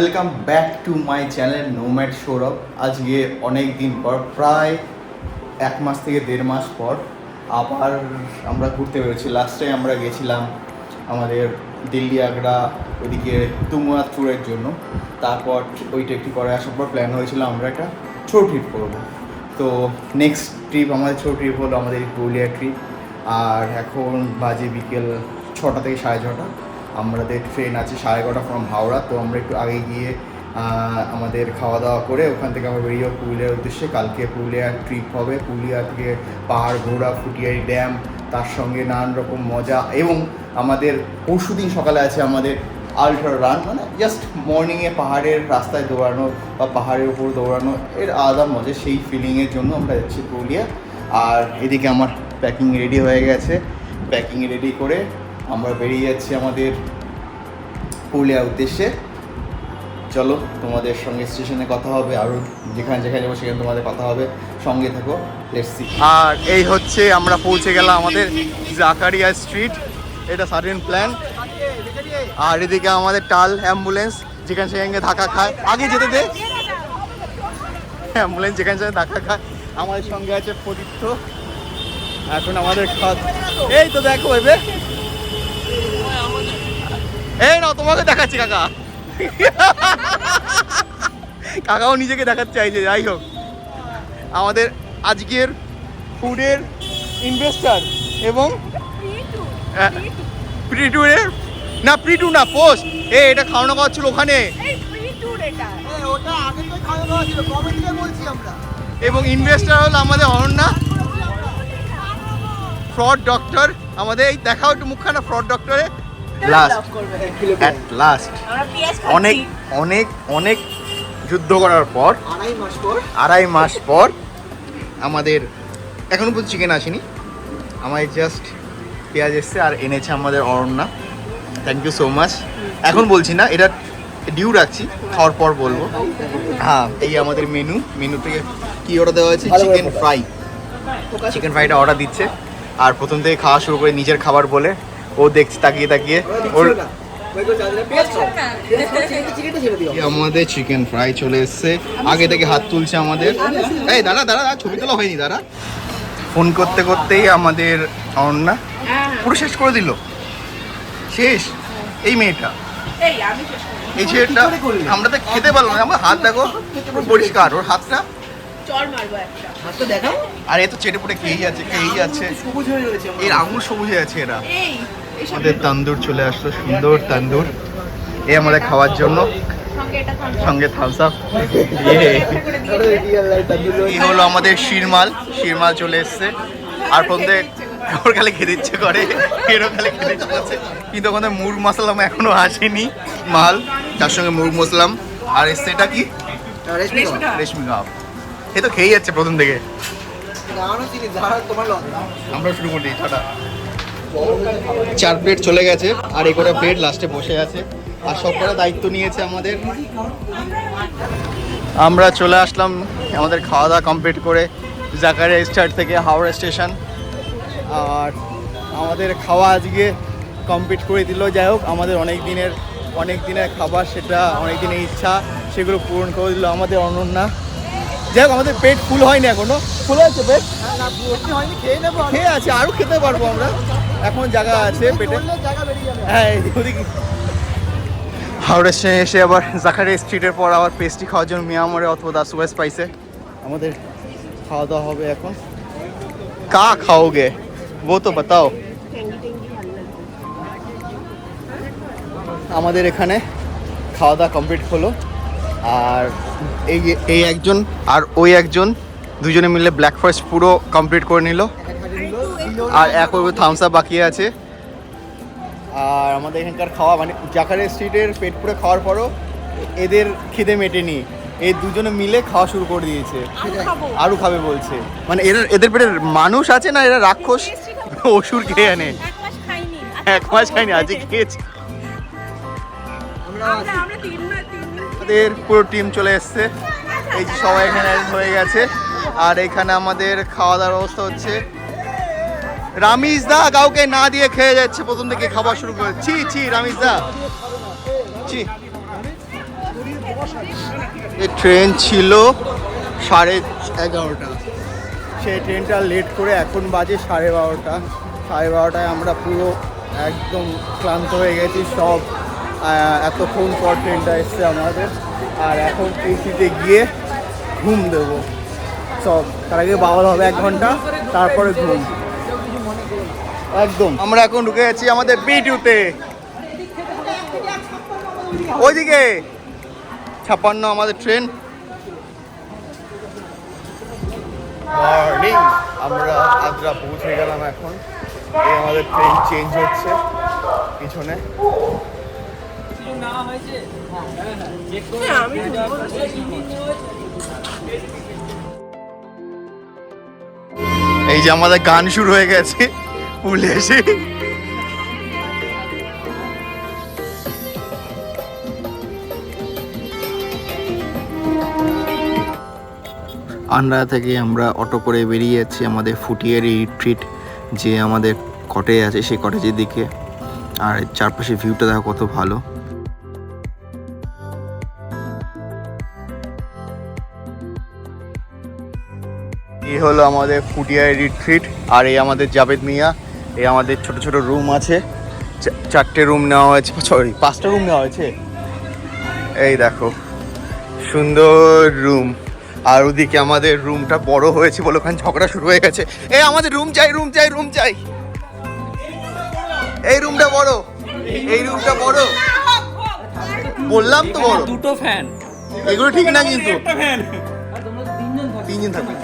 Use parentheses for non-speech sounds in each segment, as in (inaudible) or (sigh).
Welcome back to my channel nomad Sourav আজকে অনেক দিন পর, প্রায় এক মাস থেকে দেড় মাস পর আবার আমরা ঘুরতে বেরোচ্ছি। লাস্ট টাইম আমরা গেছিলাম আমাদের দিল্লি, আগ্রা ওইদিকে তুমুয়া ট্যুরের জন্য। তারপর ওইটা একটু পরে আসার পর প্ল্যান হয়েছিল আমরা একটা ছোট ট্রিপ করব। তো নেক্সট ট্রিপ আমাদের ছোট ট্রিপ হলো আমাদের পুরুলিয়া ট্রিপ আর এখন বাজে বিকেল ছটা থেকে সাড়ে ছটা। আমাদের ট্রেন আছে সাড়ে এগারোটা ফ্রম হাওড়া, তো আমরা একটু আগে গিয়ে আমাদের খাওয়া দাওয়া করে ওখান থেকে আমরা বেরিয়ে পুরুলিয়ার উদ্দেশ্যে। কালকে পুরুলিয়ার ট্রিপ হবে। পুরুলিয়া থেকে পাহাড় ঘোরা ফুটিয়ারি ড্যাম তার সঙ্গে নানান রকম মজা এবং আমাদের পরশু দিন সকালে আছে আমাদের আলট্রা রান মানে জাস্ট মর্নিংয়ে পাহাড়ের রাস্তায় দৌড়ানো বা পাহাড়ের উপর দৌড়ানো, এর আলাদা মজা। সেই ফিলিংয়ের জন্য আমরা যাচ্ছি পুরুলিয়া। আর এদিকে আমার প্যাকিং রেডি হয়ে গেছে। প্যাকিং রেডি করে আমরা বেরিয়ে যাচ্ছি আমাদের পুরুলিয়ার উদ্দেশ্যে। চলো, তোমাদের সঙ্গে স্টেশনে কথা হবে আরও যেখানে যেখানে যাব সেখানে তোমাদের কথা হবে। সঙ্গে থাকো লেটস আর এই হচ্ছে আমরা পৌঁছে গেলাম আমাদের জাকারিয়া স্ট্রিট। এটা সার্টেন প্ল্যান আর এদিকে আমাদের টাল অ্যাম্বুলেন্স, যেখানে সেখানে ধাক্কা খায়। আগে যেতে দে। অ্যাম্বুলেন্স যেখানে সেখানে ধাক্কা খায়। আমাদের সঙ্গে আছে প্রদীপ্ত। এখন আমাদের খাত এই তো দেখো এবে না তোমাকে দেখাচ্ছি কাকা। কাকাও নিজেকে দেখাতে চাইছে যাই হোক। আমাদের আজকের ফুডের ইনভেস্টার এবং প্রি ট্যুরের না প্রি ট্যুর না পোস্ট এ এটা খাওয়ানো খাওয়া ছিল ওখানে। ওটা আগে তো খাওয়া দাওয়া ছিল কবে থেকে বলছি আমরা? এবং ইনভেস্টার হলো আমাদের অনন্যা। ফ্রড ডক্টর আমাদের এই দেখাও একটু মুখখানা ফ্রড ডক্টরে লাস্ট অ্যাট লাস্ট অনেক অনেক অনেক যুদ্ধ করার পর আড়াই মাস পর। আড়াই মাস পর আমাদের এখনও পর্যন্ত চিকেন আসেনি। আমায় জাস্ট পেঁয়াজ এসছে আর এনেছে আমাদের Aranya. Thank you so much এখন বলছি না এটা ডিউ রাখছি খাওয়ার পর বলব। হ্যাঁ এই আমাদের মেনু মেনু থেকে কি অর্ডার দেওয়া হয়েছে? চিকেন ফ্রাই চিকেন ফ্রাইটা অর্ডার দিচ্ছে। আর প্রথম থেকে খাওয়া শুরু করে নিজের খাবার বলে ও দেখছে তাকিয়ে তাকিয়ে। ওর আমাদের চিকেন ফ্রাই চলে এসছে। আগে থেকে হাত তুলছে আমাদের। এই দাঁড়া দাঁড়া দাঁড়া, ছবি তোলা হয়নি দাঁড়া। ফোন করতে করতেই আমাদের অনন্যা পুরো শেষ করে দিল। শেষ? এই মেয়েটা। এই ছেলেটা আমরা তো খেতে পারলাম না। আমার হাত দেখো পুরো পরিষ্কার। ওর হাতটা? চর মারবো একটা হাতটা দেখাও। আর এ তো চেটে পুটে খেয়েই যাচ্ছে খেয়েই যাচ্ছে। এর আঙুল সবুজ হয়ে আছে এরা। আমাদের তান্দুর চলে আসলো সুন্দর তান্দুর। এ আমাদের খাওয়ার জন্য। সঙ্গে থামস আপ এই হলো আমাদের শিরমাল। শিরমাল চলে এসছে। আর প্রথমে ওর খালি খেতে ইচ্ছে করে। এরও খালি খেতে ইচ্ছে করছে। কিন্তু ওখানে মুরগ মশলাম এখনও আসেনি। মাল তার সঙ্গে মুরগ মশলাম আর এসছে এটা কি? রেশমি। কাপ এ তো খেয়েই যাচ্ছে প্রথম থেকে। আমরা শুরু করি টাটা। চার প্লেট চলে গেছে, আর এই কটা প্লেট লাস্টে বসে আছে। আর সব কটা দায়িত্ব নিয়েছে আমাদের। আমরা চলে আসলাম আমাদের খাওয়া দাওয়া কমপ্লিট করে জাকারিয়া স্টার্ট থেকে হাওড়া স্টেশন। আর আমাদের খাওয়া আজকে কমপ্লিট করে দিল। যাই হোক, আমাদের অনেক দিনের অনেক দিনের খাবার, সেটা অনেক দিনের ইচ্ছা, সেগুলো পূরণ করে দিল আমাদের অনন্যা। যাই হোক আমাদের পেট ফুল হয়নি এখনও। ফুল আছে পেট? খেয়ে আছে আরও খেতে পারব আমরা। এখন জায়গা আছে পেটে। হ্যাঁ হাওড়া স্টেশনে এসে আবার জাকারে স্ট্রিটের পর আবার পেস্ট্রি খাওয়ার জন্য মিয়ামরে অথবা দা সুপার স্পাইসে আমাদের খাওয়া দাওয়া হবে এখন। কা খাওগে? ও তো বাতাও। আমাদের এখানে খাওয়া দাওয়া কমপ্লিট হলো। আর এই এই একজন আর ওই একজন দুজনে মিলে ব্ল্যাক ফরেস্ট পুরো কমপ্লিট করে নিল। আর এক থামস আপ বাকি আছে। আর আমাদের এখানকার খাওয়া মানে জাকারে স্ট্রিটের পেট পুরো খাওয়ার পরও এদের খিদে মেটেনি। এই দুজনে মিলে খাওয়া শুরু করে দিয়েছে। আরও খাবে। বলছে। মানে এরা এদের পেটে মানুষ আছে না এরা রাক্ষস? (laughs) অসুর খেয়ে আনে এক মাস খাইনি। আজকে খেয়েছে। আমরা তিন আমাদের পুরো টিম চলে এসছে। এই যে সবাই এখানে হয়ে গেছে। আর এখানে আমাদের খাওয়া দাওয়ার ব্যবস্থা হচ্ছে। রামিজ দা কাউকে না দিয়ে খেয়ে যাচ্ছে, প্রথম থেকে খাবার শুরু করে। ছি ছি, রামিজ দা। ছি। ট্রেন ছিল সাড়ে এগারোটা। সেই ট্রেনটা লেট করে এখন বাজে সাড়ে বারোটা। সাড়ে বারোটায় আমরা পুরো একদম ক্লান্ত হয়ে গেছি, সব এতক্ষণ পর ট্রেনটা এসছে আমাদের। আর এখন এসিতে গিয়ে ঘুম দেবো। সব তার আগে বাবার হবে এক ঘণ্টা, তারপরে ঘুম। একদম। আমরা এখন ঢুকে গেছি আমাদের বিটুতে ওইদিকে। ছাপ্পান্ন আমাদের ট্রেন। মর্নিং আমরা আদ্রা পৌঁছে গেলাম এখন। আমাদের ট্রেন চেঞ্জ হচ্ছে পিছনে। এই যে আমাদের গান শুরু হয়ে গেছে পুলে এসে। আন্ডা থেকে আমরা অটো করে বেরিয়ে যাচ্ছি আমাদের ফুটিয়ার রিট্রিট যে আমাদের কটেজ আছে সেই কটেজের দিকে। আর চারপাশে ভিউটা দেখো কত ভালো। হলো আমাদের ফুটিয়ার রিট্রিট আর এই আমাদের জাভেদ মিয়া এই আমাদের ছোট ছোট রুম আছে। চারটে রুম নেওয়া হয়েছে (laughs) সরি পাঁচটা রুম নেওয়া হয়েছে? এই দেখো সুন্দর রুম আর ওদিকে আমাদের রুমটা বড় হয়েছে বলে ওখানে ঝগড়া শুরু হয়ে গেছে। এ আমাদের রুম চাই রুম চাই রুম চাই। এই রুমটা বড় এই রুমটা বড়। বললাম তো বড়। দুটো ফ্যান এগুলো ঠিক না কিন্তু। তিনজন থাকবে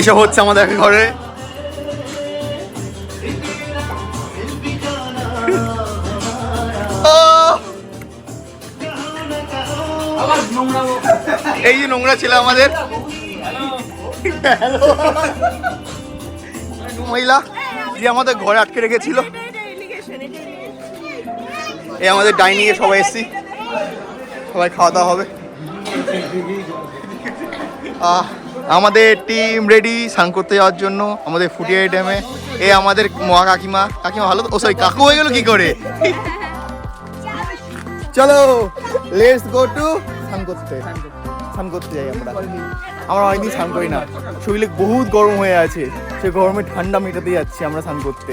এসব হচ্ছে আমাদের ঘরে। এই যে নোংরা ছিল আমাদের। মহিলা, যে আমাদের ঘরে আটকে রেখেছিল। এই আমাদের ডাইনিং এ সবাই এসছি। সবাই খাওয়া দাওয়া হবে। আমাদের টিম রেডি স্নান করতে যাওয়ার জন্য আমাদের ফুটিয়ারি ড্যামে এ। আমাদের মহা কাকিমা। কাকিমা ভালো ও সরি কাকু হয়ে গেল কি করে? চলো লেটস গো টু স্নান করতে। স্নান করতে যাই আমরা। আমরা অনেকদিন স্নান করি না। শরীরে বহুত গরম হয়ে আছে। সে গরমে ঠান্ডা মেটাতে যাচ্ছি আমরা স্নান করতে।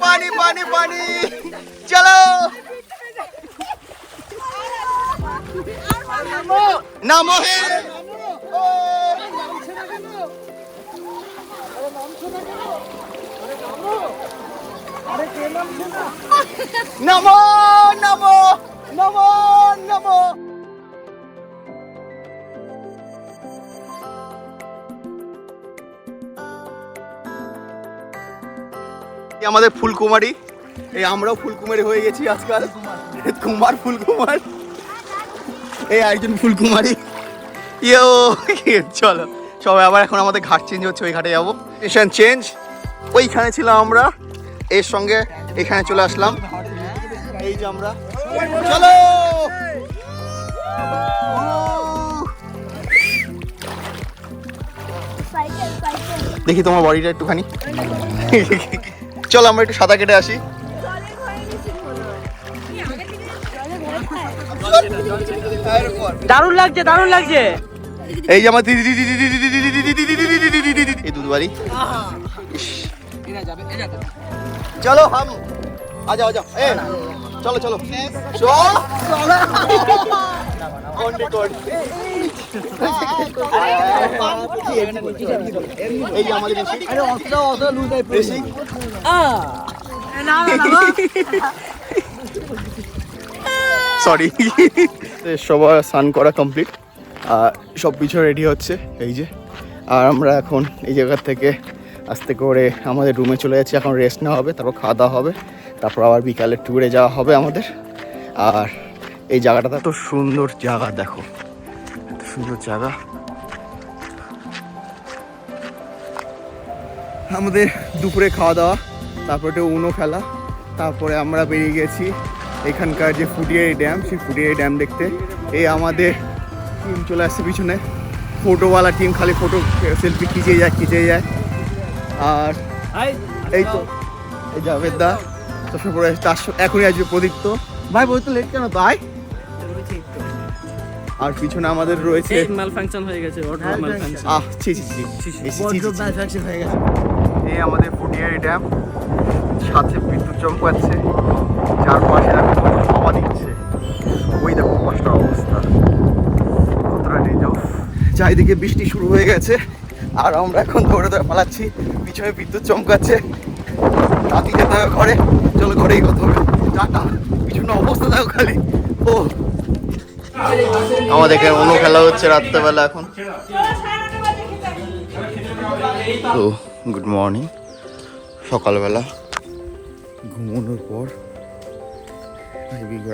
পানি পানি পানি। চলো। নামো। নমো নমো নমো। নমো আমাদের ফুলকুমারী। এই আমরাও ফুলকুমারী হয়ে গেছি আজকাল। কুমার ফুলকুমার। এই একজন ফুলকুমারী। ইয়ো, চলো, সবাই আবার এখন আমাদের ঘাট চেঞ্জ হচ্ছে, ওই ঘাটে যাব। স্টেশন চেঞ্জ ওইখানে ছিলাম আমরা। এর সঙ্গে এখানে চলে আসলাম। এই যে আমরা। চলো! দেখি তোমার বডিটা একটুখানি। চল আমরা একটু সাদা কেটে আসি দারুণ লাগছে দারুণ লাগছে এই যে আমার দিদি দিদি দিদি দিদি দিদি দিদি দিদি দিদি দিদি দিদি দিদি দিদি দুধ বাড়ি চলো হাম আজা আজা এ চলো চলো চলো অন রেকর্ড সরি (laughs) সবার স্নান করা কমপ্লিট আর সব কিছু রেডি হচ্ছে, এই যে। আর আমরা এখন এই জায়গা থেকে আস্তে করে আমাদের রুমে চলে যাচ্ছি, এখন রেস্ট নেওয়া হবে, তারপর খাওয়া দাওয়া হবে, তারপর আবার বিকালে ট্যুরে যাওয়া হবে আমাদের। আর এই জায়গাটা তো সুন্দর জায়গা, দেখো। এত সুন্দর জায়গা। আমাদের দুপুরে খাওয়া দাওয়া তারপরে একটু উনো খেলা তারপরে আমরা বেরিয়ে গেছি এখানকার যে ফুটিয়ারি ড্যাম সেই ফুটিয়ারি ড্যাম দেখতে এই আমাদের টিম চলে আসছে পিছনে ফটোওয়ালা টিম খালি ফটো সেলফি খিচিয়ে যায় খিচিয়ে যায় আর এই তো এই জাভেদ দা চশমা পরে তার এখনই আসবে প্রদীপ্ত ভাই বলতো লেট কেন তাই আর পিছনে আমাদের রয়েছে মাল ফাংশন হয়ে গেছে অটো মাল ফাংশন আহ ছি ছি ছি ছি, ছি, ছি, ছি। এই আমাদের ফুটিয়ারি ড্যাম সাথে বিদ্যুৎ চমকাচ্ছে চারপাশে দেখো হাওয়া দিচ্ছে। ওই দেখো পাঁচটা অবস্থা। কতটা রেজাও চারিদিকে বৃষ্টি শুরু হয়ে গেছে। আর আমরা এখন দৌড়ে দৌড়ে পালাচ্ছি। পিছনে বিদ্যুৎ চমকাচ্ছে রাতি যেতে হবে ঘরে? চলো ঘরেই কথা হবে। পিছনে অবস্থা দেখো খালি। ও। আমাদের এখানে অন্য খেলা হচ্ছে রাত্রেবেলা এখন। তো গুড মর্নিং সকালবেলা ঘুমানোর পর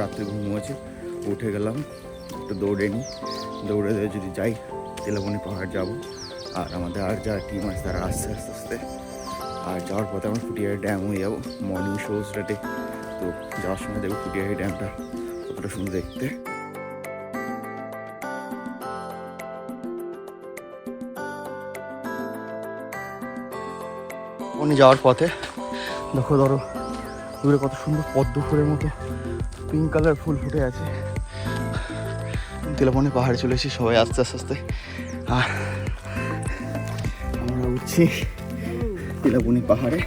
রাত্রে ঘুমোছে উঠে গেলাম, একটু দৌড়ে নিই। দৌড়ে দৌড়ে যদি যাই তেলাবনি পাহাড় যাব। আর আমাদের আর যারা টিম আছে তারা আসছে আস্তে আস্তে আর যাওয়ার পথে আমরা ফুটিয়ারি ড্যাম হয়ে যাব। মর্নিং শো স্টার্টে তো যাওয়ার সময় দেখব ফুটিয়ারি ড্যামটা কতটা সুন্দর দেখতে। উনি যাওয়ার পথে, দেখো ধরো, দূরে কত সুন্দর পদ্ম ফুলের মতো পিঙ্ক কালার ফুল ফুটে আছে। তেলাপনে পাহাড়ে চলে এসেছি সবাই আস্তে আস্তে আস্তে। আর আমরা উঠছি তেলাপনি পাহাড়ে।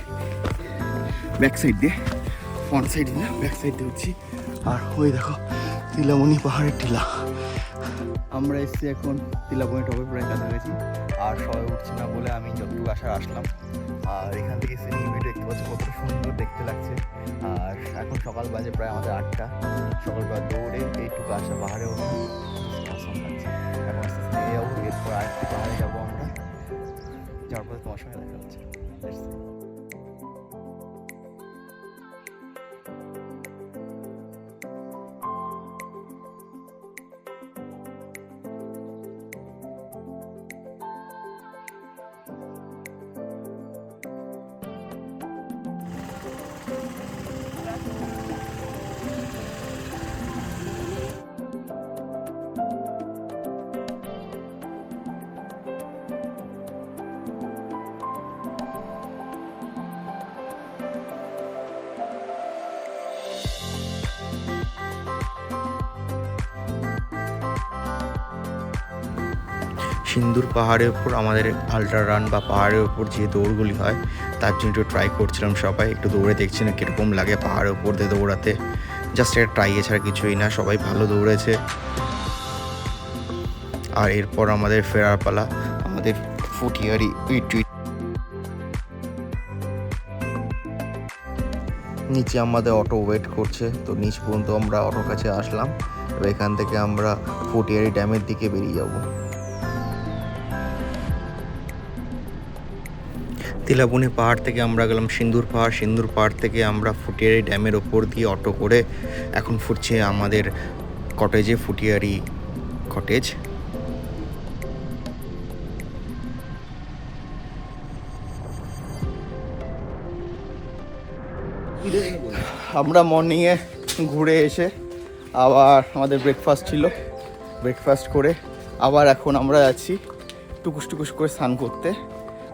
ব্যাক সাইড দিয়ে ফ্রন্ট সাইড দিয়ে ব্যাক সাইড দিয়ে উঠছি। আর ওই দেখো তিলামণি পাহাড়ের টিলা। আমরা এসেছি এখন তিলাবনি টপের প্রায় কাছাকাছি। আর সবাই উঠছে না বলে আমি যতটুকু আসার আসলাম। আর এখান থেকে সিনিং ভিউ দেখতে পাচ্ছি কত সুন্দর দেখতে লাগছে। আর এখন সকাল বাজে প্রায় আমাদের আটটা। সকালবেলা দৌড়ে এইটুকু আসা পাহাড়ে ওঠা। এখন আস্তে আস্তে নেমে যাব, এরপর আরেকটি পাহাড়ে যাব আমরা। যার পরে তোমার সঙ্গে দেখা হচ্ছে। সিন্দুর পাহাড়ের উপর আমাদের আল্ট্রা রান বা পাহাড়ের উপর যে দৌড়গুলি হয়, তার জন্য একটু ট্রাই করছিলাম সবাই। একটু দৌড়ে দেখছি না কীরকম লাগে পাহাড়ের উপর দিয়ে দৌড়াতে। জাস্ট একটা ট্রাই এছাড়া কিছুই না, সবাই ভালো দৌড়েছে। আর এরপর আমাদের ফেরার পালা, আমাদের ফুটিয়ারি টুইট নিচে আমাদের অটো ওয়েট করছে, তো নিচ পর্যন্ত আমরা অটোর কাছে আসলাম। এবার এখান থেকে আমরা ফুটিয়ারি ড্যামের দিকে বেরিয়ে যাব। তিলাবনি পাহাড় থেকে আমরা গেলাম সিন্দুর পাহাড়। সিন্দুর পাহাড় থেকে আমরা ফুটিয়ারি ড্যামের ওপর দিয়ে অটো করে এখন ফুটছে আমাদের কটেজে, ফুটিয়ারি কটেজ। আমরা মর্নিংয়ে ঘুরে এসে আবার আমাদের ব্রেকফাস্ট ছিল। ব্রেকফাস্ট করে আবার এখন আমরা যাচ্ছি টুকুস টুকুস করে স্নান করতে।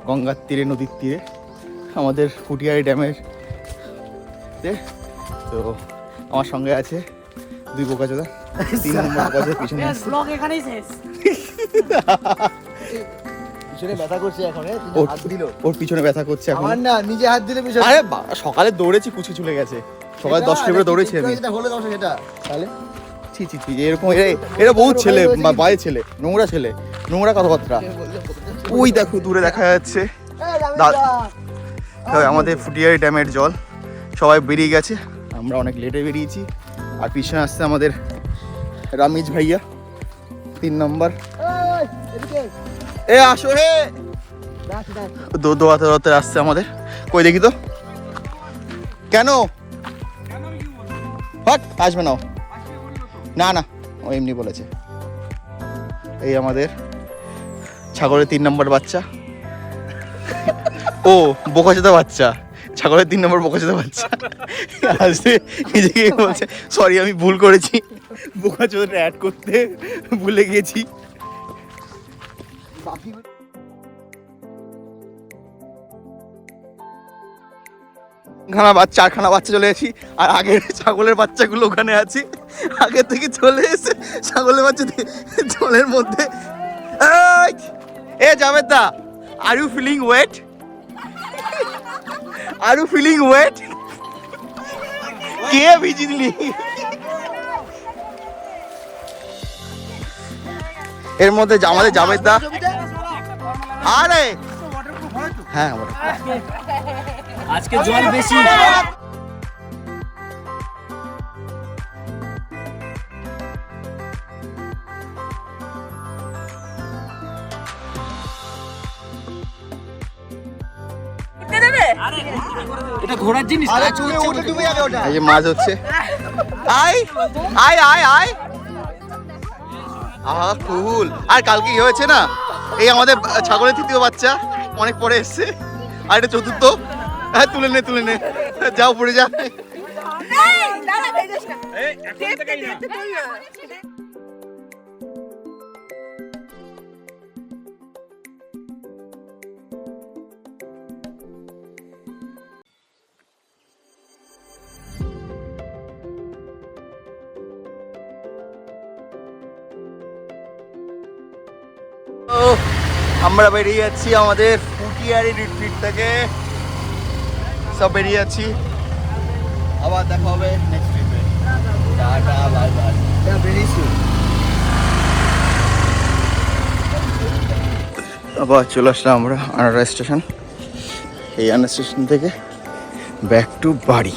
গঙ্গার তীরে নদীর তীরে আমাদের ফুটিয়ারি ড্যামের তো। আমার সঙ্গে আছে দুই বোকাচোদা তিন নম্বর বোকাচোদা পিছনে। ব্লগ এখানেই শেষ। পিছনে ব্যথা করছে এখন ওর হাত দিল। ওর পিছনে ব্যথা করছে এখন। আমার না নিজে হাত দিলে পিছনে আরে বা- সকালে দৌড়েছি কুচি চলে গেছে। সকালে দশটা করে দৌড়েছি আমি। যেটা হলো দশ সেটা। তাহলে? ছি ছি ছি এরকম এরা- বহুত ছেলে বা বাজে ছেলে নোংরা ছেলে নোংরা কথাবার্তা। ওই দেখো, দূরে দেখা যাচ্ছে। তবে আমাদের ফুটিয়ারি ড্যামের জল। সবাই বেরিয়ে গেছে। আমরা অনেক লেটে বেরিয়েছি। আর পিছনে আসছে আমাদের রামিজ ভাইয়া। তিন নম্বর। এ, আসো রে! দো দোয়াতে দোয়াতে আসছে আমাদের। কই দেখি তো। কেন? হট, আসবে না না না, ও এমনি বলেছে। এই আমাদের ছাগলের তিন নম্বর বাচ্চা। ও, বোকাচোদা বাচ্চা। ছাগলের তিন নম্বর বোকাচোদা বাচ্চা। আসছে নিজেকে বলছে সরি আমি ভুল করেছি। বোকাচোদাটা অ্যাড করতে ভুলে গেছি। খানা বাচ্চা চারখানা বাচ্চা চলে আসি আর আগের ছাগলের বাচ্চাগুলো ওখানে আছে। আগে থেকে চলে এসে ছাগলের বাচ্চা জলের মধ্যে! এ যাবে দা are you feeling wet are you feeling wet কে ভিজি দিলি এর মধ্যে আমাদের জাভেদ দা আরে হ্যাঁ আজকে জল বেশি। এটা ঘোরার জিনিস এই যে মাছ হচ্ছে। আয় আয় আয় আয়। আহা কুল আর কালকে কি হয়েছে না? এই আমাদের ছাগলের তৃতীয় বাচ্চা অনেক পরে এসছে। আর এটা চতুর্থ। হ্যাঁ তুলে নে তুলে নে। যাও পড়ে যা। আমরা বেরিয়ে যাচ্ছি আমাদের ফুটিয়ারি রিট্রিট থেকে। সব বেরিয়ে যাচ্ছি। আবার দেখা হবে নেক্সট ট্রিপে টাটা বাই বাই আবার চলে আসলাম আমরা আনারা স্টেশন। এই আনারা স্টেশন থেকে ব্যাক টু বাড়ি।